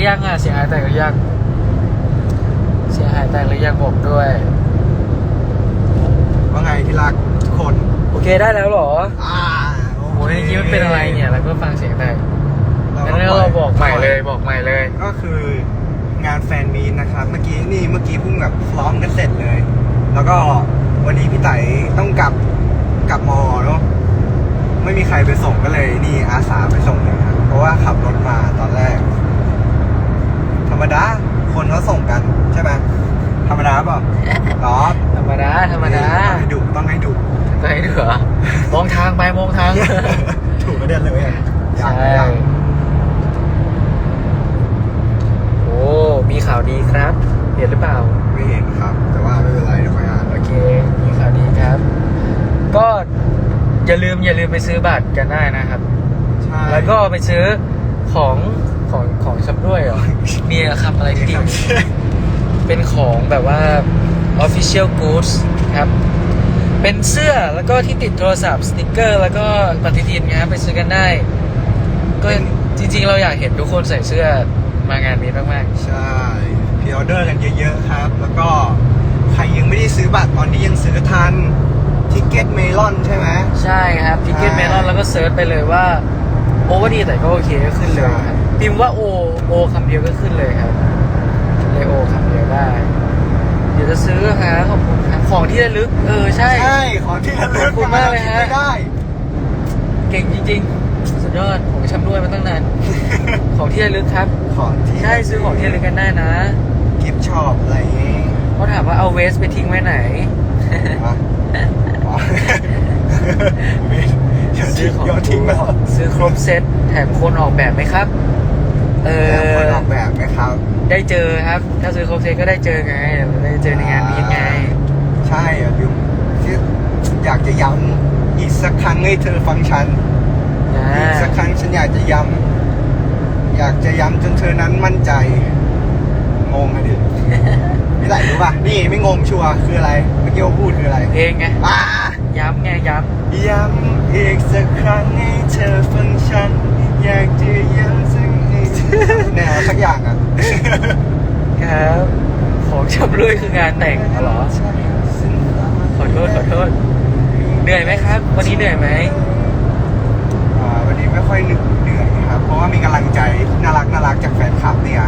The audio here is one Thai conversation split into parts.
แตกหรือยังอะเสียงหายแตกหรือยังเสียงหายแตกหรือยังบอกด้วย ว่าไงที่รักทุกคน โอเคได้แล้วเหรออ่าโอ้โหเมื่อกี้มันเป็นอะไรเนี่ยแล้วก็ฟังเสียงแตกเรางั้ก็นเราบอกใหม่เลยบอกใหม่เลย ก็คืองานแฟนมีตนะครับ เมื่อกี้นี่เมื่อกี้เพิ่งแบบซ้อมกันเสร็จเลย แล้วก็วันนี้พี่ไตต้องกลับกลับมอเนาะไม่มีใครไปส่งก็เลยนี่อาสาไปส่งเลยครับเพราะว่าขับรถมาตอนแรก ธรรมดาคนเขาส่งกันใช่ไหมธรรมดาเปล่าหรอ ธรรมดาธรรมดา ต้องให้ดุต้องให้ดุ ไปดูเหรอมองทางไปมองทาง ถูกประเด็นเลยอะอยาก ใช่ อยาก โอ้มีข่าวดีครับ เห็นหรือเปล่า ไม่เห็นครับ แต่ว่าไม่เป็นไรเดี๋ยวค่อยอ่านโอเคมีข่าวดีครับ ก็อย่าลืมอย่าลืมไปซื้อบัตรกันได้นะครับ ใช่แล้วก็ไปซื้อของของของชำร่วยเหรอ มีคำอะไรที่ดีเป็นของแบบว่า official goods ครับ เป็นเสื้อแล้วก็ที่ติดโทรศัพท์สติกเกอร์ แล้วก็ปฏิทินนะครับไปซื้อกันได้ ก็จริงๆเราอยากเห็นทุกคนใส่เสื้อมางานนี้มากใช่พรี ออเดอร์กันเยอะๆครับ แล้วก็ใครยังไม่ได้ซื้อบัตรตอนนี้ยังซื้อทันทิกเก็ตเมลอนใช่ไหมๆใช่ครับทิกเก็ตใช่เมลอนแล้วก็เซิร์ชไปเลยว่าโอว่าดีแต่ก็โอเคก็ขึ้นเลยครับใช่พิมพ์ว่าโอโอคำเดียวก็ขึ้นเลยครับเลยโอคำเดียวได้ เดี๋ยวจะซื้อหาขอบคุณครับของที่ระลึก เออใช่ ใช่ของที่ระลึขอบคุณมากเลยฮะไม่ได้เก่งจริง ๆ สุดยอดผมชำด้วยมาตั้งนานของที่ระลึกครับของที่ใช่ซื้อของที่ระลึกกันได้นะ กิฟต์ช็อปอะไรอย่างงี้เขาถามว่าเอาเวสไปทิ้งไว้ไหน วะอ๋อเดี๋ยวซื้ทิ้องของโยนทิ้งไปหมดซื้อครบเซตแถมคนออกแบบไหมครับ เอแต่คนอออกแบบไหมครับ ได้เจอครับ ถ้าซื้อครบเซตก็ได้เจอไงได้เจอในงานนี้ไง ใช่อะบิวที่อยากจะย้ำอีกสักครั้งให้เธอฟังฉันนะอีกสักครั้งฉันอยากจะย้ำอยากจะย้ำจนเธอนั้นมั่นใจ งงอะดิไม่ไหลรู้ป่ะ นี่ไม่งงชัวร์คืออะไร เมื่อกี้ว่าพูดคืออะไรเพลงไงอ่าย้ำไงย้ย้ำอีกสักครั้งให้เธอฟังฉัน อยากจะย้ำสักให้เธอแนวสักอย่างอะำครับของชำร่วยคืองานแต่งเหรอ ขอโทษขอโทษ เหนื่อยไหมครับ วันนี้เหนื่อยไหมอ่าวันนี้ไม่ค่อยเหนื่อยครับ เพราะว่ามีกำลังใจน่ารักน่ารักจากแฟนคลับเนี่ย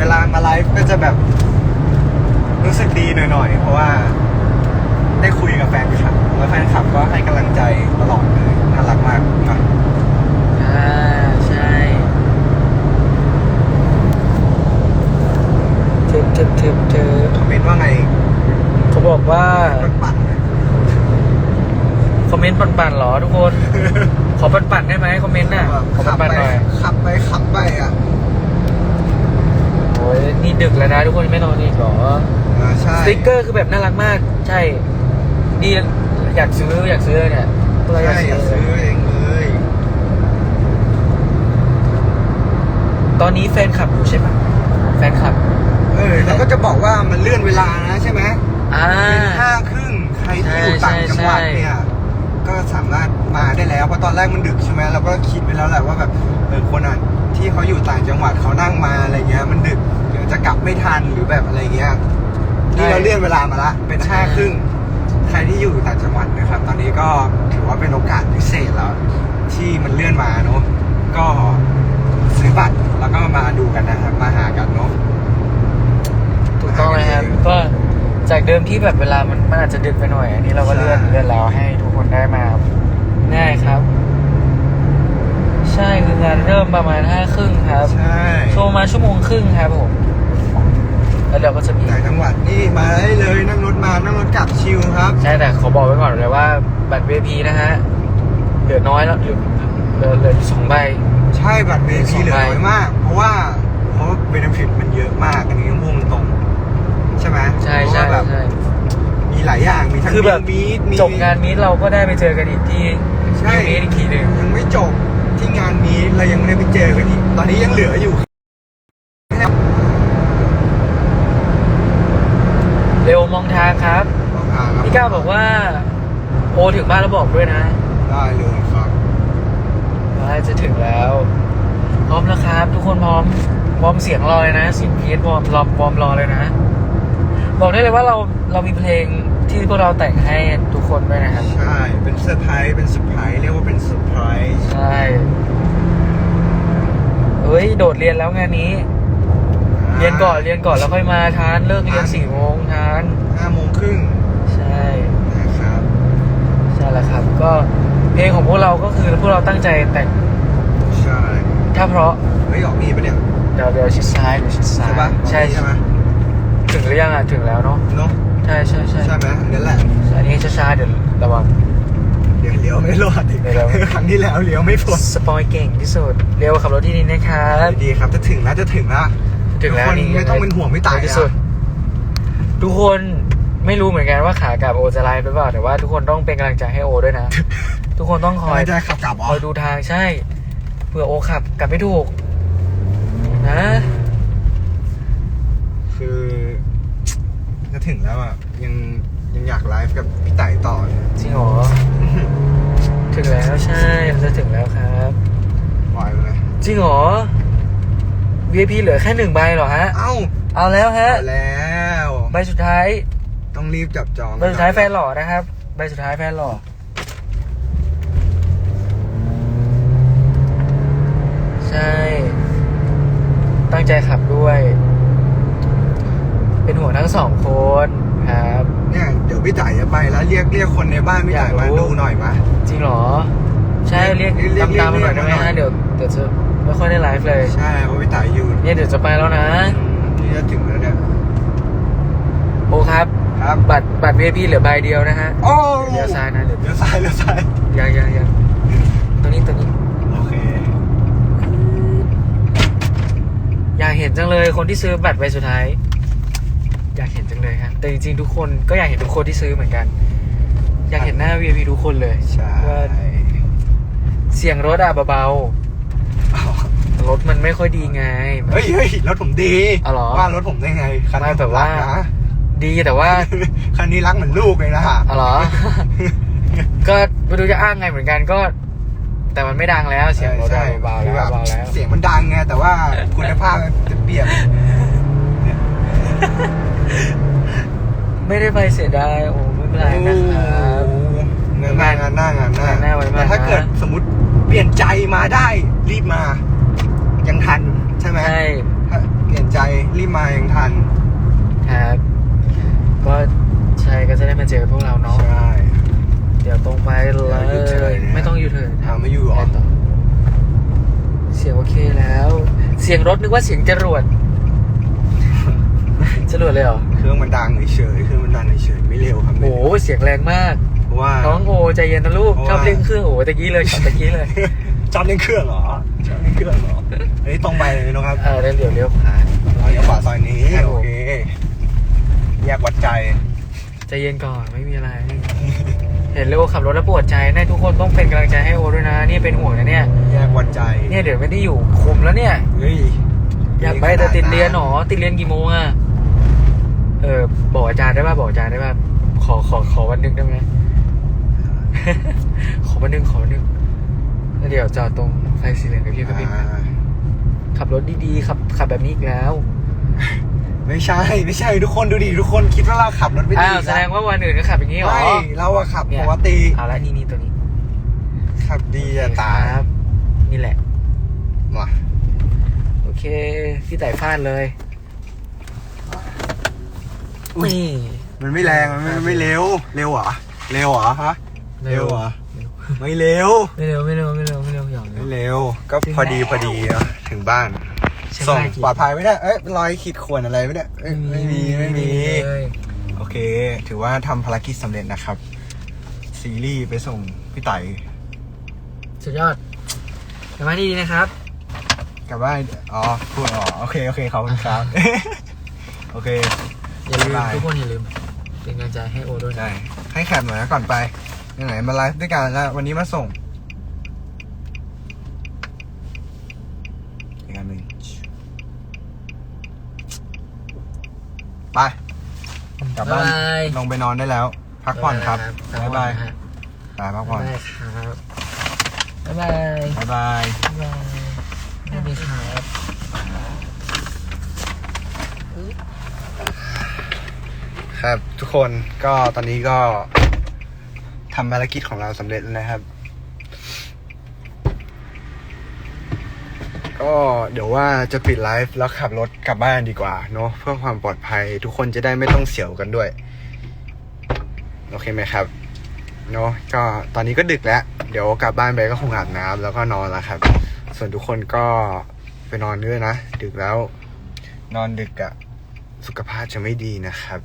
เวลามาไลฟ์ก็จะแบบ รู้สึกดีหน่อยๆ เพราะว่า ได้คุยกับแฟนคลับแล้วแฟนคลับก็ให้กำลังใจตลอดเลยน่ารักมากนะอ่าใช่เทิบเทิบเทิบเทิบคอมเมนต์ว่าไงเขาบอกว่ามันปั่นเลยคอมเมนต์ปั่นๆเหรอทุกคน ขอปั่นๆได้ไหมคอมเมนต์น่ะขอขับปั่นไปๆหน่อยขับไปขับไปอะโอ้ ยนี่ดึกแล้วนะทุกคนยังไม่นอนอีกเหรออ่าใช่สติกเกอร์คือแบบน่ารักมาก ใช่นี่อยากซื้ออยากซื้อเนี่ยเราอยากใช่อยากซื้ซื้ออเองเลยตอนนี้แฟนคลับอยู่ใช่ปะแฟนคลับ เออแล้วก็จะบอกว่ามันเลื่อนเวลานะใช่ไหมอ่า เป็นห้าครึ่งใครที่อยู่ใช่ต่างจังหวัดใช่เนี่ยก็สามารถมาได้แล้วเพราะตอนแรกมันดึกใช่ไหมเราก็คิดไปแล้วแหละว่าแบบเออคนอะที่เขาอยู่ต่างจังหวัดเขานั่งมาอะไรเงี้ยมันดึกเดี๋ยว จะกลับไม่ทันหรือแบบอะไรเงี้ยนี่เราเลื่อนเวลามาละเป็นห้าครึ่งใครที่อยู่ต่างจังหวัดนะครับ ตอนนี้ก็ถือว่าเป็นโอกาสพิเศษแล้ว ที่มันเลื่อนมาเนาะก็ซื้อบัตรแล้วก็มาดูกันนะครับ มาหากันเนาะถูกต้องเลยครับก็จากเดิมที่แบบเวลามันมันอาจจะดึกไปหน่อย อันนี้เราก็เลื่อนใช่เลื่อนแล้วให้ทุกคนได้มาง่ายครับ ใช่คืองานเริ่มประมาณห้าครึ่งครับ ใช่โชว์มาชั่วโมงครึ่งครับผม แล้วเดี๋ยวก็จะมี ต่างจังหวัดนี่มาได้เลยนั่งรถมานั่งรถกลับชิลครับ ใช่แต่ขอบอกไว้ก่อนเลยว่าบัตร VIP นะฮะเหลือน้อยแล้วเหลือเหลือเหลืออยู่สองใบ ใช่บัตรเบสพีองเหลือใบน้อยมาก เพราะว่าเพราะเบนฟิตมันเยอะมากอันนี้ต้องพูดตรงๆใช่ไหมใช่เพราะใช่ว่าแบบใช่ มีหลายอย่างมีทั้งคือแบบ มีดมี จบงานมีดเราก็ได้ไปเจอกันอีกที่ใช่ มีดอีกทีหนึ่ง ยังไม่จบที่งานมีดเรายังไม่ได้ไปเจอกันอีกตอนนี้ยังเหลืออยู่ เร็วมองทางครับ พี่ก้าว บอกว่า โอถึงบ้านแล้วบอกด้วยนะ ได้เลยครับว่าจะถึงแล้ว พร้อมแล้วครับ ทุกคนพร้อมวอร์มเสียงรอเลยนะเสียงพีดวอร์มรอวอร์มรอเลยนะ บอกได้เลยว่าเราเรามีเพลงที่พวกเราแต่งให้ทุกคนด้วยนะครับ ใช่ เป็นเซอร์ไพรส์เป็นเซอร์ไพรส์เรียกว่าเป็นเซอร์ไพรส์ใช่เฮ้ย โดดเรียนแล้วงานนี้ เรียนก่อนเรียนก่อนแล้วค่อยมาทานเลิกเรียนสี่โมงทานห้าโมงครึ่งใช่นะครับ ใช่แล้วครับ ก็เพลงของพวกเราก็คือพวกเราตั้งใจแต่งใช่ถ้าเพราะเฮ้ยออกนี่ปะเนี่ยเดี๋ยวเดี๋ยวชิดซ้ายเดี๋ยวชิดซ้ายใช่ปะใช่ออกนี่ใช่ไหมถึงหรือยังอะถึงแล้วเนาะเนาะใช่ใช่ใช่ใช่ไหมอันนั่นแหละอันนี้ช้าๆเดี๋ยวระวังเดี๋ยวเลี้ยวไม่รอดอีกเดี๋ยวครั้งที่แล้วเลี้ยวไม่พ้นสปอยเก่งที่สุดเร็วขับรถที่นี่นะครับดีครับจะถึงแล้วจะถึงแล้วถึงแล้วทุกคนนี่ไม่ต้องเป็นห่วงไม่ตายเร็วที่สุดทุกคน ไม่รู้เหมือนกันว่าขากลับโอจะไลฟ์หรือเปล่าแต่ว่าทุกคนต้องเป็นกำลังใจให้โอด้วยนะ ทุกคนต้องคคออยยจะขับกลับอ๋คออยดูทางใช่เผื่อโอขับกลับไม่ถูก นะ คือจะถึงแล้วอะ ยังยังอยากไลฟ์กับพี่ไต่ต่อเลยจริงเหรอ ถึงแล้วใช่มันจะถึงแล้วครับปล่อยเลยจริงเหรอ VIP เหลือแค่หนึ่งใบเหรอฮะ เอ้าเอาแล้วฮะเอาแล้ว ใบสุดท้าย ต้องรีบจับจองใบสุดท้ายแฟนหล่อนะครับ ใบสุดท้ายแฟนหล่อใช่ ตั้งใจขับด้วย เป็นห่วงทั้งสองคนครับ เนี่ยเดี๋ยวพี่ไต่จะไปแล้วเรียกเรียกคนในบ้านพี่ไต่อยากรู้มาดูหน่อยมาจริงเหรอ ใช่เรียกเรียกตามตามมาหน่อยได้ไหมเรียกมาหน่ฮะอยเดี๋ยวเดี๋ยวจะไม่ค่อยได้ไลฟ์เลยใช่เพราะพี่ไต่อยู่เนี่ยเดี๋ยวจะไปแล้วนะที่จะถึงแล้วเนี่ยโอครับ ครับ บัตรบัตร VIP เหลือใบเดียวนะฮะโอ้เลี้ยวซ้ายนะเดี๋ยวเลี้ยวซ้ายเลี้ยวซ้ายยังยังยังตัวนี้ตัวนี้โอเคอยากเห็นจังเลยคนที่ซื้อบัตรใบสุดท้าย อยากเห็นจังเลยฮะแต่จริงๆทุกคนก็อยากเห็นทุกคนที่ซื้อเหมือนกัน อยากเห็นหน้า VIP ทุกคนเลยใช่ว่าเสียงรถอะเบาอ้าวๆรถมันไม่ค่อยดีไงเฮ้ยเฮ้ยรถผมดีอ๋อเหรอว่ารถผมได้ไงคันนี้ไม่แบบว่าผมรักนะ ดีแต่ว่าคันนี้รักเหมือนลูกเลยนะฮะอ๋อเหรอ ก็ไม่รู้จะอ้างไงเหมือนกันก็ แต่มันไม่ดังแล้วเสียงรถอะใช่เบาๆคือแล้วบบเบาแล้ว เสียงมันดังไงแต่ว่าคุณภาพมันจะเปรียบไม่ได้ไปเสียดายโอ้ไม่เป็นไรนะครับ งานหน้างานหน้างานหน้างานหน้าไว้มากแต่ถ้านะเกิดสมมติเปลี่ยนใจมาได้รีบมา ยังทันใช่ไหมใช่ถ้าเปลี่ยนใจรีบมายังทัน ครับ ก็ใช่ก็จะได้มาเจอพวกเราเนาะ ใช่ เดี๋ยวตรงไปเลเดี๋ยวยูเทิร์ยนนะ ไม่ต้องยูเทิร์นอ่าไม่อยู่หรอไปต่อเสียงโอเคแล้ว เสียงรถนึกว่าเสียงจรวด จรวดเลยเหรอ เครื่องมันดังเฉยๆเครื่องมันดังเฉยๆไม่เร็วครับโอ้โหเสียงแรงมาก เพราะว่า น้องโอใจเย็นนะลูก เพราะชอบว่าเล่นเครื่องโอ้ตะกี้เลยช็อตตะกี้เลย จอดเล่นเครื่องเหรอจอดเล่นเครื่องเหรออันนี้ตรงไปเลยนะครับเออแล้วเดี๋ยวเลี้ยวขวาอ๋อเลี้ยวขวาซอยนี้ ครับผม โอเค แยกวัดใจใจเย็นก่อนไม่มีอะไร เห็นเลยโอขับรถแล้วปวดใจนะทุกคนต้องเป็นกำลังใจให้โอด้วยนะ นี่เป็นห่วงนะเนี่ย แยกวัดใจเนี่ยเดี๋ยวไม่ได้อยู่คุมแล้วเนี่ย เฮ้ยอยากไปแต่ติดเรียนหนอติดเรียนกี่โมงอะเออบอกอาจารย์ได้ป่ะบอกอาจารย์ได้ป่ะขอขอขอวันหนึงได้ไหมขอวันหนึงขอวันหนึงแล้วเดี๋ยวจอดตรงไฟสีเหลืองกับพี่กับพี่อ่าขับรถดีๆขับขับแบบนี้อีกแล้ว ไม่ใช่ ไม่ใช่ทุกคนดูดิทุกคนคิดว่าเราขับรถไม่ดีอ้าวแสดงว่าวันอื่นก็ขับอย่างนี้เหรอไม่เราอะขับเนี่ยปกติเอาละนี่นี่ตัวนี้ ขับดีจะตายครับนี่แหละมาโอเค พี่ไต่ฟาดเลยนี่มันไม่แรงมันไม่ไม่เร็ว เร็วเหรอเร็วเหรอฮะเร็วเหรอไม่เร็วไม่เร็วไม่เร็วไม่เร็วไม่เร็วอย่างเร็ไม่วเร็วก็ถึงพอดีแล้วพอดีอะถึงบ้าน ใช่ส่งไหมกี่ปลอดภัยไหมเนี่ยเอ้ยเป็นรอยขีดข่วนอะไรไหมเนี่ยเอ้ยไม่มีไม่มี เลยโอเค ถือว่าทำภารกิจสำเร็จนะครับ ซีรีส์ไปส่งพี่ไต่สุดยอดกลับมาดีๆนะครับ กลับบ้านอ๋อพูดอ๋อโอเค โอเคขอบคุณครับ โอเค อย่าลืมบ๊ายบาย ทุกคนอย่าลืม เป็นกำลังใจให้โอด้วยนะ ได้ให้แคปหน่อยนะก่อนไปไหนๆมาไลฟ์ด้วยกันแล้ว วันนี้มาส่งอีกอันหนึ่ง ไปกลับบ้านลงไปนอนได้แล้ว พักผ่อนครับบ๊ายบายไปพักผ่อนบ๊ายบายครับบ๊ายบาย บ๊ายบาย บ๊ายบายนี่ครับครับทุกคนก็ตอนนี้ก็ทำภารกิจของเราสำเร็จแล้วนะครับ ก็เดี๋ยวว่าจะปิดไลฟ์แล้วขับรถกลับบ้านดีกว่าเนาะเพื่อความปลอดภัยทุกคนจะได้ไม่ต้องเสียวกันด้วย โอเคไหมครับเนาะก็ตอนนี้ก็ดึกแล้ว เดี๋ยวกลับบ้านไปก็คงอาบน้ำแล้วก็นอนแล้วครับ ส่วนทุกคนก็ไปนอนด้วยนะ ดึกแล้ว นอนดึกอะสุขภาพจะไม่ดีนะครับ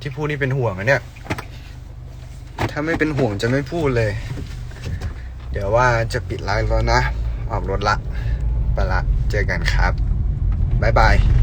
ที่พูดนี่เป็นห่วงอะเนี่ย ถ้าไม่เป็นห่วงจะไม่พูดเลย เดี๋ยวว่าจะปิดไลฟ์แล้วนะ ออกรถละ ไปละ เจอกันครับ บ๊ายบาย